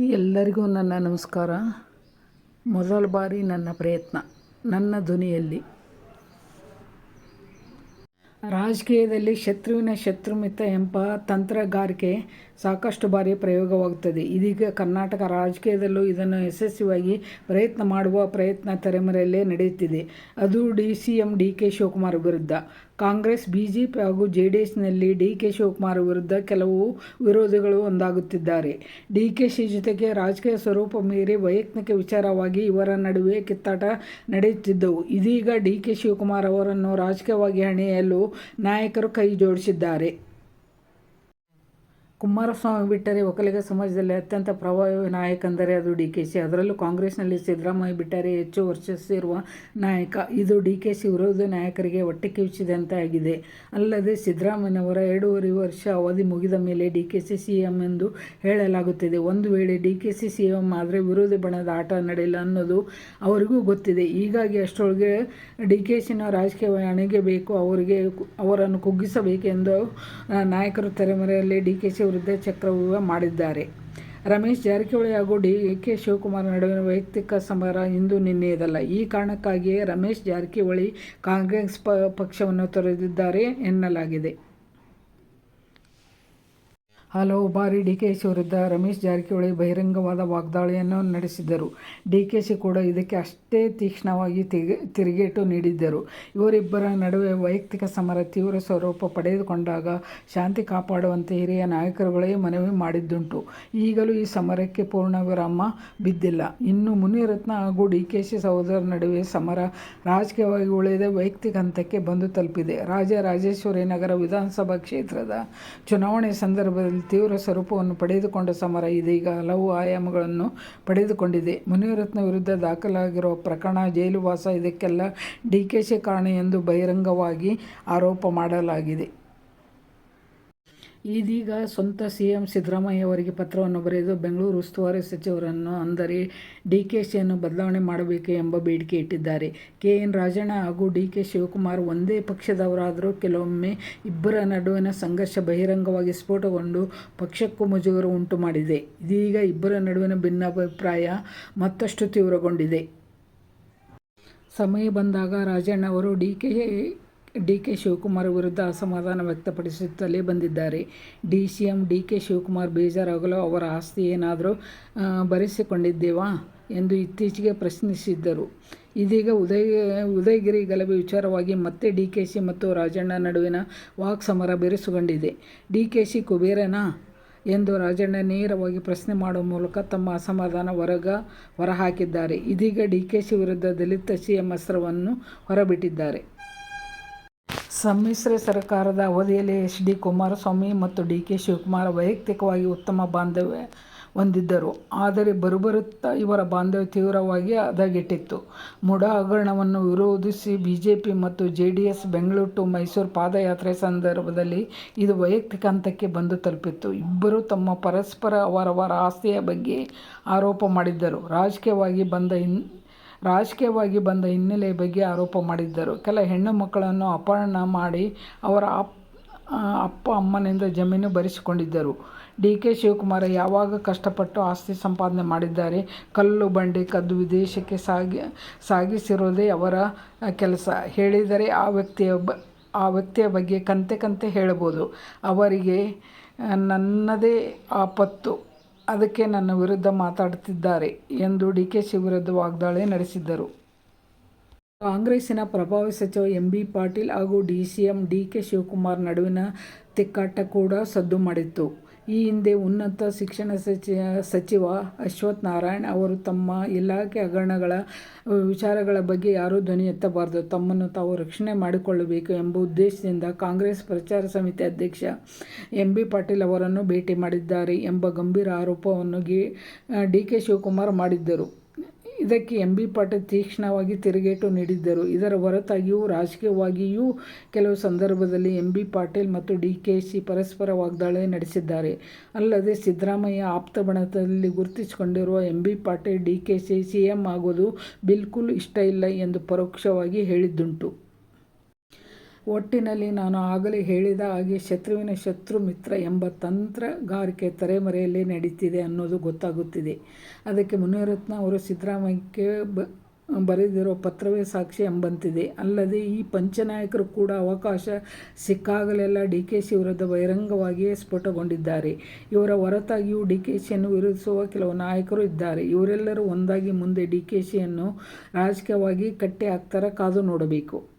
ಎಲ್ಲರಿಗೂ ನನ್ನ ನಮಸ್ಕಾರ. ಮೊದಲ ಬಾರಿ ನನ್ನ ಪ್ರಯತ್ನ ನನ್ನ ಧ್ವನಿಯಲ್ಲಿ. ರಾಜಕೀಯದಲ್ಲಿ ಶತ್ರುವಿನ ಶತ್ರುಮಿತ ಎಂಬ ತಂತ್ರಗಾರಿಕೆ ಸಾಕಷ್ಟು ಬಾರಿ ಪ್ರಯೋಗವಾಗುತ್ತದೆ. ಇದೀಗ ಕರ್ನಾಟಕ ರಾಜಕೀಯದಲ್ಲೂ ಇದನ್ನು ಯಶಸ್ವಿಯಾಗಿ ಪ್ರಯತ್ನ ಮಾಡುವ ಪ್ರಯತ್ನ ತೆರೆಮರೆಯಲ್ಲೇ ನಡೆಯುತ್ತಿದೆ. ಅದು D C M D K Shivakumar ವಿರುದ್ಧ. ಕಾಂಗ್ರೆಸ್, ಬಿಜೆಪಿ ಹಾಗೂ ಜೆ ಡಿ ಎಸ್ನಲ್ಲಿ ಡಿ ಕೆ ಶಿವಕುಮಾರ್ ವಿರುದ್ಧ ಕೆಲವು ವಿರೋಧಿಗಳು ಒಂದಾಗುತ್ತಿದ್ದಾರೆ. ಡಿ ಕೆ ಶಿ ಜೊತೆಗೆ ರಾಜಕೀಯ ಸ್ವರೂಪ ಮೀರಿ ವೈಯಕ್ತಿಕ ವಿಚಾರವಾಗಿ ಇವರ ನಡುವೆ ಕಿತ್ತಾಟ ನಡೆಯುತ್ತಿದ್ದವು. ಇದೀಗ ಡಿ ಕೆ ಶಿವಕುಮಾರ್ ಅವರನ್ನು ರಾಜಕೀಯವಾಗಿ ಹಣೆಯಲು ನಾಯಕರು ಕೈ ಜೋಡಿಸಿದ್ದಾರೆ. ಕುಮಾರಸ್ವಾಮಿ ಬಿಟ್ಟರೆ ಒಕ್ಕಲಿಗ ಸಮಾಜದಲ್ಲಿ ಅತ್ಯಂತ ಪ್ರಭಾವಿ ನಾಯಕ ಅಂದರೆ ಅದು ಡಿ ಕೆ ಶಿ ಅದರಲ್ಲೂ ಕಾಂಗ್ರೆಸ್ನಲ್ಲಿ ಸಿದ್ದರಾಮಯ್ಯ ಬಿಟ್ಟರೆ ಹೆಚ್ಚು ವರ್ಚಸ್ಸಿರುವ ನಾಯಕ. ಇದು ಡಿ ಕೆ ಶಿ ವಿರೋಧಿ ನಾಯಕರಿಗೆ ಹೊಟ್ಟೆ ಕಿವುಚಿದಂತೆ ಆಗಿದೆ ಅಲ್ಲದೆ ಸಿದ್ದರಾಮಯ್ಯನವರ ಎರಡೂವರೆ ವರ್ಷ ಅವಧಿ ಮುಗಿದ ಮೇಲೆ D K C C M ಎಂದು ಹೇಳಲಾಗುತ್ತಿದೆ. ಒಂದು ವೇಳೆ D K C C M ಆದರೆ ವಿರೋಧಿ ಬಣದ ಆಟ ನಡೆಯಲ್ಲ ಅನ್ನೋದು ಅವರಿಗೂ ಗೊತ್ತಿದೆ. ಹೀಗಾಗಿ ಅಷ್ಟರೊಳಗೆ ಡಿ ಕೆ ಶಿನ ರಾಜಕೀಯ ಅಣೆಗೆಬೇಕು ಅವರಿಗೆ ಅವರನ್ನು ಕುಗ್ಗಿಸಬೇಕೆಂದು ನಾಯಕರು ತೆರೆಮರೆಯಲ್ಲಿ ಡಿ ಕೆ ಶಿ ವಿರುದ್ಧ ಚಕ್ರವ್ಯೂಹ ಮಾಡಿದ್ದಾರೆ. ರಮೇಶ್ ಜಾರಕಿಹೊಳಿ ಹಾಗೂ ಡಿ ಕೆ ಶಿವಕುಮಾರ್ ನಡುವಿನ ವೈಯಕ್ತಿಕ ಸಮರ ಇಂದು ನಿನ್ನೆಯದಲ್ಲ ಈ ಕಾರಣಕ್ಕಾಗಿಯೇ ರಮೇಶ್ ಜಾರಕಿಹೊಳಿ ಕಾಂಗ್ರೆಸ್ ಪಕ್ಷವನ್ನು ತೊರೆದಿದ್ದಾರೆ ಎನ್ನಲಾಗಿದೆ. ಹಲವು ಬಾರಿ ಡಿ ಕೆ ಶಿ ವಿರುದ್ಧ ರಮೇಶ್ ಜಾರಕಿಹೊಳಿ ಬಹಿರಂಗವಾದ ವಾಗ್ದಾಳಿಯನ್ನು ನಡೆಸಿದ್ದರು. ಡಿ ಕೆ ಶಿ ಕೂಡ ಇದಕ್ಕೆ ಅಷ್ಟೇ ತೀಕ್ಷ್ಣವಾಗಿ ತಿರುಗೇಟು ನೀಡಿದ್ದರು. ಇವರಿಬ್ಬರ ನಡುವೆ ವೈಯಕ್ತಿಕ ಸಮರ ತೀವ್ರ ಸ್ವರೂಪ ಪಡೆದುಕೊಂಡಾಗ ಶಾಂತಿ ಕಾಪಾಡುವಂತೆ ಹಿರಿಯ ನಾಯಕರುಗಳೇ ಮನವಿ ಮಾಡಿದ್ದುಂಟು. ಈಗಲೂ ಈ ಸಮರಕ್ಕೆ ಪೂರ್ಣ ವಿರಾಮ ಬಿದ್ದಿಲ್ಲ. ಇನ್ನು ಮುನಿರತ್ನ ಹಾಗೂ ಡಿ ಕೆ ಶಿ ಸಹೋದರ ನಡುವೆ ಸಮರ ರಾಜಕೀಯವಾಗಿ ಉಳಿದ ವೈಯಕ್ತಿಕ ಹಂತಕ್ಕೆ ಬಂದು ತಲುಪಿದೆ. ರಾಜರಾಜೇಶ್ವರಿ ನಗರ ವಿಧಾನಸಭಾ ಕ್ಷೇತ್ರದ ಚುನಾವಣೆ ಸಂದರ್ಭದಲ್ಲಿ ತೀವ್ರ ಸ್ವರೂಪವನ್ನು ಪಡೆದುಕೊಂಡ ಸಮರ ಇದೀಗ ಹಲವು ಆಯಾಮಗಳನ್ನು ಪಡೆದುಕೊಂಡಿದೆ. ಮುನಿರತ್ನ ವಿರುದ್ಧ ದಾಖಲಾಗಿರುವ ಪ್ರಕರಣ ಜೈಲುವಾಸ ಇದಕ್ಕೆಲ್ಲ ಡಿ ಕೆ ಶಿ ಕಾರಣ ಎಂದು ಬಹಿರಂಗವಾಗಿ ಆರೋಪ ಮಾಡಲಾಗಿದೆ. ಇದೀಗ ಸ್ವಂತ ಸಿ ಎಂ ಸಿದ್ದರಾಮಯ್ಯ ಅವರಿಗೆ ಪತ್ರವನ್ನು ಬರೆದು ಬೆಂಗಳೂರು ಉಸ್ತುವಾರಿ ಸಚಿವರನ್ನು ಅಂದರೆ ಡಿ ಕೆ ಶಿಯನ್ನು ಬದಲಾವಣೆ ಮಾಡಬೇಕು ಎಂಬ ಬೇಡಿಕೆ ಇಟ್ಟಿದ್ದಾರೆ. ಕೆ ಎನ್ ರಾಜಣ್ಣ ಹಾಗೂ ಡಿ ಕೆ ಶಿವಕುಮಾರ್ ಒಂದೇ ಪಕ್ಷದವರಾದರೂ ಕೆಲವೊಮ್ಮೆ ಇಬ್ಬರ ನಡುವಿನ ಸಂಘರ್ಷ ಬಹಿರಂಗವಾಗಿ ಸ್ಫೋಟಗೊಂಡು ಪಕ್ಷಕ್ಕೂ ಮುಜುಗರ ಉಂಟು ಮಾಡಿದೆ. ಇದೀಗ ಇಬ್ಬರ ನಡುವಿನ ಭಿನ್ನಾಭಿಪ್ರಾಯ ಮತ್ತಷ್ಟು ತೀವ್ರಗೊಂಡಿದೆ. ಸಮಯ ಬಂದಾಗ ರಾಜಣ್ಣ ಅವರು D K D K Shivakumar ವಿರುದ್ಧ ಅಸಮಾಧಾನ ವ್ಯಕ್ತಪಡಿಸುತ್ತಲೇ ಬಂದಿದ್ದಾರೆ. D C M D K Shivakumar ಬೇಜಾರಾಗಲು ಅವರ ಆಸ್ತಿ ಏನಾದರೂ ಭರಿಸಿಕೊಂಡಿದ್ದೇವಾ ಎಂದು ಇತ್ತೀಚೆಗೆ ಪ್ರಶ್ನಿಸಿದ್ದರು. ಇದೀಗ ಉದಯ, ಉದಯಗಿರಿ ಗಲಭೆ ವಿಚಾರವಾಗಿ ಮತ್ತೆ ಡಿ ಕೆ ಶಿ ಮತ್ತು ರಾಜಣ್ಣ ನಡುವಿನ ವಾಕ್ಸಮರ ಬಿರುಸುಗೊಂಡಿದೆ. ಡಿ ಕೆ ಶಿ ಕುಬೇರನಾ ಎಂದು ರಾಜಣ್ಣ ನೇರವಾಗಿ ಪ್ರಶ್ನೆ ಮಾಡುವ ಮೂಲಕ ತಮ್ಮ ಅಸಮಾಧಾನ ಹೊರಗ, ಹೊರಹಾಕಿದ್ದಾರೆ. ಇದೀಗ ಡಿ ಕೆ ಶಿ ವಿರುದ್ಧ ದಲಿತ ಸಿ ಎಂ ಅಸ್ತ್ರವನ್ನು ಹೊರಬಿಟ್ಟಿದ್ದಾರೆ. ಸಮ್ಮಿಶ್ರ ಸರ್ಕಾರದ ಅವಧಿಯಲ್ಲಿ ಎಚ್ ಡಿ ಕುಮಾರಸ್ವಾಮಿ ಮತ್ತು ಡಿ ಕೆ ಶಿವಕುಮಾರ್ ವೈಯಕ್ತಿಕವಾಗಿ ಉತ್ತಮ ಬಾಂಧವ್ಯ ಹೊಂದಿದ್ದರು. ಆದರೆ ಬರುಬರುತ್ತಾ ಇವರ ಬಾಂಧವ್ಯ ತೀವ್ರವಾಗಿ ಹದಗೆಟ್ಟಿತ್ತು. ಮುಡ ಹಗರಣವನ್ನು ವಿರೋಧಿಸಿ ಬಿ ಜೆ ಪಿ ಮತ್ತು J D S Bengaluru to Mysuru ಪಾದಯಾತ್ರೆ ಸಂದರ್ಭದಲ್ಲಿ ಇದು ವೈಯಕ್ತಿಕ ಹಂತಕ್ಕೆ ಬಂದು ತಲುಪಿತ್ತು. ಇಬ್ಬರು ತಮ್ಮ ಪರಸ್ಪರ ಅವರವರ ಆಸ್ತಿಯ ಬಗ್ಗೆ ಆರೋಪ ಮಾಡಿದ್ದರು. ರಾಜಕೀಯವಾಗಿ ಬಂದ ಹಿನ್ ರಾಜಕೀಯವಾಗಿ ಬಂದ ಹಿನ್ನೆಲೆ ಬಗ್ಗೆ ಆರೋಪ ಮಾಡಿದ್ದರು. ಕೆಲ ಹೆಣ್ಣು ಮಕ್ಕಳನ್ನು ಅಪಹರಣ ಮಾಡಿ ಅವರ ಅಪ್ ಅಪ್ಪ ಅಮ್ಮನಿಂದ ಜಮೀನು ಬರಿಸಿಕೊಂಡಿದ್ದರು. ಡಿ. ಕೆ. ಶಿವಕುಮಾರ್ ಯಾವಾಗ ಕಷ್ಟಪಟ್ಟು ಆಸ್ತಿ ಸಂಪಾದನೆ ಮಾಡಿದ್ದಾರೆ? ಕಲ್ಲು ಬಂಡೆ ಕದ್ದು ವಿದೇಶಕ್ಕೆ ಸಾಗಿ, ಸಾಗಿಸಿರೋದೇ ಅವರ ಕೆಲಸ. ಹೇಳಿದರೆ ಆ ವ್ಯಕ್ತಿಯ ಆ ವ್ಯಕ್ತಿಯ ಬಗ್ಗೆ ಕಂತೆ ಕಂತೆ ಹೇಳಬಹುದು. ಅವರಿಗೆ ನನ್ನದೇ ಆಪತ್ತು ಅದಕ್ಕೆ ನನ್ನ ವಿರುದ್ಧ ಮಾತಾಡುತ್ತಿದ್ದಾರೆ ಎಂದು ಡಿ ಕೆ ಶಿ ವಿರುದ್ಧ ವಾಗ್ದಾಳಿ ನಡೆಸಿದ್ದರು. ಕಾಂಗ್ರೆಸ್ಸಿನ ಪ್ರಭಾವಿ ಸಚಿವ ಎಂ ಬಿ ಪಾಟೀಲ್ ಹಾಗೂ D C M D K Shivakumar ನಡುವಿನ ತಿಕ್ಕಾಟ ಕೂಡ ಸದ್ದು ಮಾಡಿತ್ತು. ಈ ಹಿಂದೆ ಉನ್ನತ ಶಿಕ್ಷಣ ಸಚಿವ ಅಶ್ವಥ್ ನಾರಾಯಣ್ ಅವರು ತಮ್ಮ ಇಲಾಖೆ ಹಗರಣಗಳ ವಿಚಾರಗಳ ಬಗ್ಗೆ ಯಾರೂ ಧ್ವನಿ ಎತ್ತಬಾರದು. ತಮ್ಮನ್ನು ತಾವು ರಕ್ಷಣೆ ಮಾಡಿಕೊಳ್ಳಬೇಕು ಎಂಬ ಉದ್ದೇಶದಿಂದ ಕಾಂಗ್ರೆಸ್ ಪ್ರಚಾರ ಸಮಿತಿ ಅಧ್ಯಕ್ಷ ಎಂ ಬಿ ಪಾಟೀಲ್ ಅವರನ್ನು ಭೇಟಿ ಮಾಡಿದ್ದಾರೆ ಎಂಬ ಗಂಭೀರ ಆರೋಪವನ್ನು ಡಿ ಕೆ ಶಿವಕುಮಾರ್ ಮಾಡಿದ್ದರು. ಇದಕ್ಕೆ ಎಂ ಬಿ ಪಾಟೀಲ್ ತೀಕ್ಷ್ಣವಾಗಿ ತಿರುಗೇಟು ನೀಡಿದ್ದರು. ಇದರ ಹೊರತಾಗಿಯೂ ರಾಜಕೀಯವಾಗಿಯೂ ಕೆಲವು ಸಂದರ್ಭದಲ್ಲಿ ಎಂ ಬಿ ಪಾಟೀಲ್ ಮತ್ತು ಡಿ ಕೆ ಸಿ ಪರಸ್ಪರ ವಾಗ್ದಾಳಿ ನಡೆಸಿದ್ದಾರೆ. ಅಲ್ಲದೆ ಸಿದ್ದರಾಮಯ್ಯ ಆಪ್ತ ಬಣದಲ್ಲಿ ಗುರುತಿಸಿಕೊಂಡಿರುವ M B Patil, D K ಶಿ ಸಿ ಎಂ ಆಗೋದು ಬಿಲ್ಕುಲ್ ಇಷ್ಟ ಇಲ್ಲ ಎಂದು ಪರೋಕ್ಷವಾಗಿ ಹೇಳಿದ್ದುಂಟು. ಒಟ್ಟಿನಲ್ಲಿ ನಾನು ಆಗಲೇ ಹೇಳಿದ ಹಾಗೆ ಶತ್ರುವಿನ ಶತ್ರು ಮಿತ್ರ ಎಂಬ ತಂತ್ರಗಾರಿಕೆ ತರೆಮರೆಯಲ್ಲಿ ನಡೀತಿದೆ ಅನ್ನೋದು ಗೊತ್ತಾಗುತ್ತಿದೆ. ಅದಕ್ಕೆ ಮುನಿರತ್ನ ಅವರು ಸಿದ್ದರಾಮಯ್ಯಕ್ಕೆ ಬ, ಬರೆದಿರೋ ಪತ್ರವೇ ಸಾಕ್ಷಿ ಎಂಬಂತಿದೆ. ಅಲ್ಲದೆ ಈ ಪಂಚನಾಯಕರು ಕೂಡ ಅವಕಾಶ ಸಿಕ್ಕಾಗಲೆಲ್ಲ ಡಿ ಕೆ ಶಿ ವಿರುದ್ಧ ಬಹಿರಂಗವಾಗಿಯೇ ಸ್ಫೋಟಗೊಂಡಿದ್ದಾರೆ. ಇವರ ಹೊರತಾಗಿಯೂ ಡಿ ಕೆ ಶಿಯನ್ನು ವಿರೋಧಿಸುವ ಕೆಲವು ನಾಯಕರು ಇದ್ದಾರೆ. ಇವರೆಲ್ಲರೂ ಒಂದಾಗಿ ಮುಂದೆ ಡಿ ಕೆ ಶಿಯನ್ನು ರಾಜಕೀಯವಾಗಿ ಕಟ್ಟಿ ಹಾಕ್ತಾರೆ ಕಾದು ನೋಡಬೇಕು.